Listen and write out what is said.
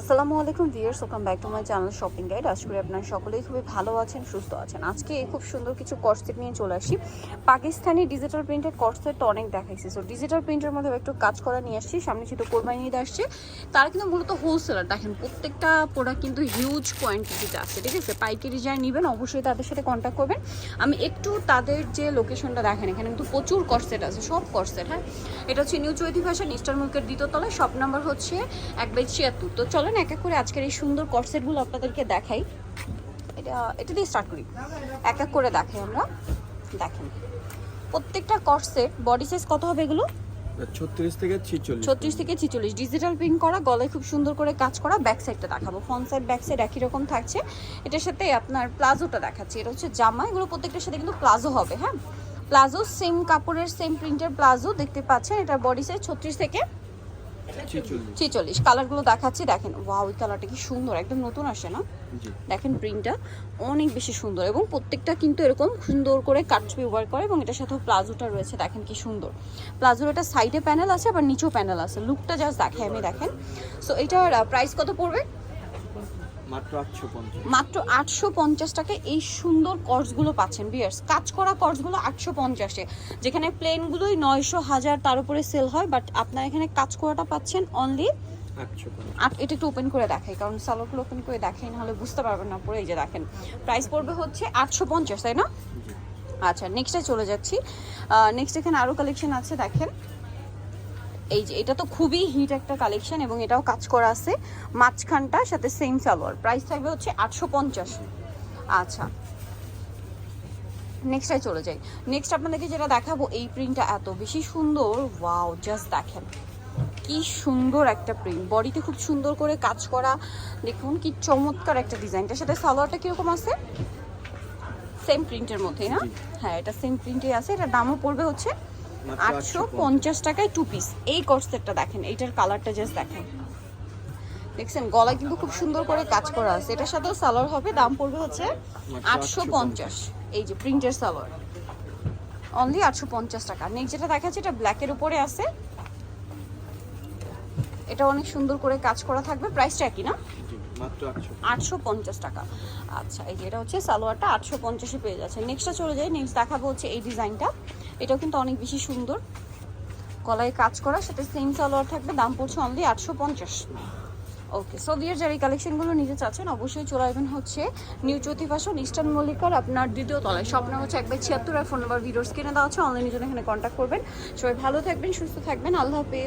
আসসালামু আলাইকুম viewers, welcome back to my channel shopping guide. আশা করি আপনারা সকলেই খুবই ভালো আছেন, সুস্থ আছেন। আজকে খুব সুন্দর কিছু কর্সেট নিয়ে চলে আসি। পাকিস্তানি ডিজিটাল প্রিন্টের কর্সেট অনেক দেখাইছি। সো ডিজিটাল প্রিন্টের মধ্যে একটু কাজ করা নিয়ে আসছি। সামনে যেহেতু কোরবানি ঈদ আসছে, তারা কিন্তু মূলত হোলসেলার দেখেন, প্রত্যেকটা প্রোডাক্ট কিন্তু হিউজ কোয়ান্টিটিতে আছে, ঠিক আছে? পাইকারি যাই নেবেন, অবশ্যই তাদের সাথে কন্ট্যাক্ট করবেন। আমি একটু তাদের যে লোকেশনটা দেখেন, এখানে কিন্তু প্রচুর কর্সেট আছে, সব কর্সেট হ্যাঁ? এটা হচ্ছে নিউ চৈতি ভাষা নিস্টার মুলকের দ্বিতীয় তলায় শপ নাম্বার হচ্ছে এক বাই ছিয়াত্তর। তো চলেন এক এক করে আজকের এই সুন্দর কর্সেটগুলো আপনাদেরকে দেখাই। এটা এটা দিয়ে স্টার্ট করি। এক এক করে দেখাই আমরা। দেখেন প্রত্যেকটা কর্সেট বডি সাইজ কত হবে এগুলো? ছত্রিশ থেকে ছিচল্লিশ। ছত্রিশ থেকে ছিচল্লিশ। ডিজিটাল প্রিন্ট করা গলায় খুব সুন্দর করে কাজ করা ব্যাক সাইডটা দেখাবো। ফ্রন্ট সাইড ব্যাক সাইড একই রকম থাকছে। এটার সাথে আপনার প্লাজোটা দেখাচ্ছি। এটা হচ্ছে জামা। এগুলো প্রত্যেকটার সাথে কিন্তু প্লাজো হবে হ্যাঁ? প্লাজো সেম কাপড়ের সেম প্রিন্টের প্লাজো দেখতে পাচ্ছেন? এটা বডি সাইজ ছত্রিশ থেকে ছিচল্লিশ। কালারগুলো দেখাচ্ছি দেখেন ওয়াও ওই কালারটা কি সুন্দর একদম নতুন আসে না? দেখেন প্রিন্টটা অনেক বেশি সুন্দর এবং প্রত্যেকটা কিন্তু এরকম সুন্দর করে কাট ব্যবহার করে এবং এটার সাথেও প্লাজোটা রয়েছে দেখেন কি সুন্দর। প্লাজোর সাইডে প্যানেল আছে আবার নিচেও প্যানেল আছে। লুকটা জাস্ট দেখে আমি দেখেন। সো এটার প্রাইস কত পড়বে? মাত্র আটশো পঞ্চাশ। টাকায় এই সুন্দর কর্সগুলো পাচ্ছেন বিয়ার্স কাজ করা কর্সগুলো আটশো পঞ্চাশে। যেখানে প্লেনগুলোই নয়শো হাজার তার উপরে সেল হয় বাট আপনার এখানে কাজ করাটা পাচ্ছেন অনলি আর এটা একটু ওপেন করে দেখাই কারণ সালোয়ারগুলো ওপেন করে দেখাই নাহলে বুঝতে পারবেন না পরে এই যে দেখেন। প্রাইস পড়বে হচ্ছে আটশো পঞ্চাশ তাই না? আচ্ছা নেক্সটে চলে যাচ্ছি। নেক্সট এখানে আরও কালেকশন আছে দেখেন। এই যে এটা তো খুবই হিট একটা কালেকশন এবং এটাও কাজ করা আছে। মাঝখানটা সাথে সেম সালোয়ার। প্রাইস থাকবে হচ্ছে আটশো পঞ্চাশ। আচ্ছা। নেক্সটে চলে যাই। নেক্সট আপনাদেরকে যেটা দেখাবো এই প্রিন্টটা এত বেশি সুন্দর। ওয়াও জাস্ট দেখেন। কি সুন্দর একটা প্রিন্ট বডিতে খুব সুন্দর করে কাজ করা। দেখুন কি চমৎকার একটা ডিজাইনটার সাথে সালোয়ারটা কীরকম আছে? সেম প্রিন্টের মধ্যেই না? হ্যাঁ এটা সেম প্রিন্টে আছে। এটা দামও পড়বে হচ্ছে আটশো পঞ্চাশ টাকায় টু পিস এই কর্সেটটা দেখেন এইটার কালারটা জাস্ট দেখেন। দেখছেন গলায় কিন্তু খুব সুন্দর করে কাজ করা আছে। এটার সাথেও সালোয়ার হবে দাম পড়বে হচ্ছে আটশো পঞ্চাশ। এই যে প্রিন্টের সালোয়ার। অনলি আটশো পঞ্চাশ টাকা। নেক্সট যেটা দেখাচ্ছে এটা ব্ল্যাকের উপরে আছে। এটা অনেক সুন্দর করে কাজ করা থাকবে। প্রাইসটা একই না? আটশো পঞ্চাশ। টাকা। আচ্ছা এই যে এটা হচ্ছে সালোয়ারটা আটশো পঞ্চাশে পেয়ে যাচ্ছে। নেক্সটটা চলে যাই নেক্সট দেখাবো হচ্ছে এই ডিজাইনটা এটাও কিন্তু অনেক বেশি সুন্দর। গলায় কাজ করা, সেটা সেম সালোয়ার থাকবে, দাম পড়ছে অনলি আটশো পঞ্চাশ। ওকে সো বিয়ের যারা এই কালেকশনগুলো নিতে চাচ্ছেন, অবশ্যই চলে আসবেন হচ্ছে নিউ জ্যোতি ফ্যাশন ইস্টার্ন মল্লিকার আপনার দ্বিতীয় তলায়। সব স্বপ্ন হচ্ছে একবার ছিয়াত্তর আর ফোন নাম্বার ভিডিওস কিনে দেওয়া আছে অনলাইনের জন্য এখানে কন্ট্যাক্ট করবেন। সবাই ভালো থাকবেন, সুস্থ থাকবেন, আল্লাহ হাফেজ।